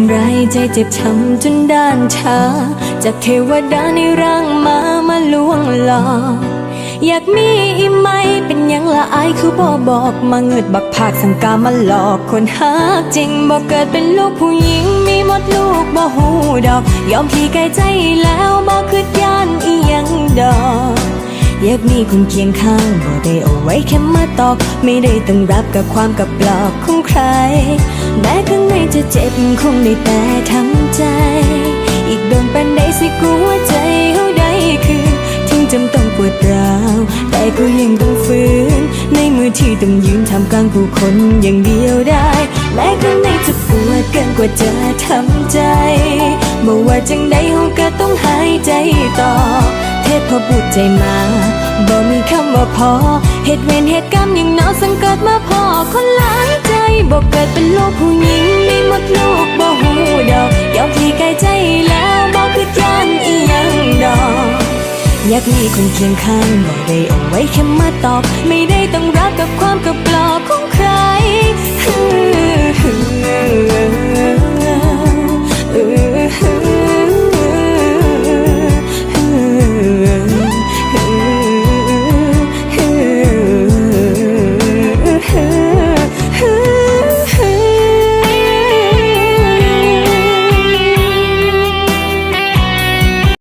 ำร้ายใจเจ็บช้ำจนด้านชา จากเทวดาในร่างมามาลวงหลอกอยากมีอีไหมเป็นยังละอายคือบ่บอกมาเงิดบักผากสังกามาหลอกคนหักจริงบ่เกิดเป็นลูกผู้หญิงมีหมดลูกบ่หูดอก ยอมพี่ไกลใจแล้วบ่คืดย่านอียังดอก อยากมีคนเคียงข้างบ่ได้เอาไว้แค่มาตอก ไม่ได้ต้องรับกับความกับปลอกของใคร แม้ข้างในจะเจ็บคงได้แต่ทำใจ อีกโดนปันใดสิกลัวใจเขาได้คืนถึงจำต้องปวดร้าว แต่ก็ยังต้องฝืน ในมือที่ต้องยืนทำกลางผู้คนอย่างเดียวได้ แม้ข้างในจะปวดเกินกว่าจะทำใจบ่ว่าจังใดเขาก็ต้องหายใจต่อ เทพพบุตรใจมาบ่มีคำว่าพอเหตุเวรเหตุกรรมยังนาวสังเกิดมาพอคนหลายใจบ่เกิดเป็นลูกผู้หญิงมีมดลูกบ่หูดอกยอมที่ไกลใจแล้วบ่คือยานอีหยังดอกอยากมีคนเคียงข้างบ่ได้เอาไว้แค่มาตอบ ไม่ได้ต้องรักกับความกับปลอกของใคร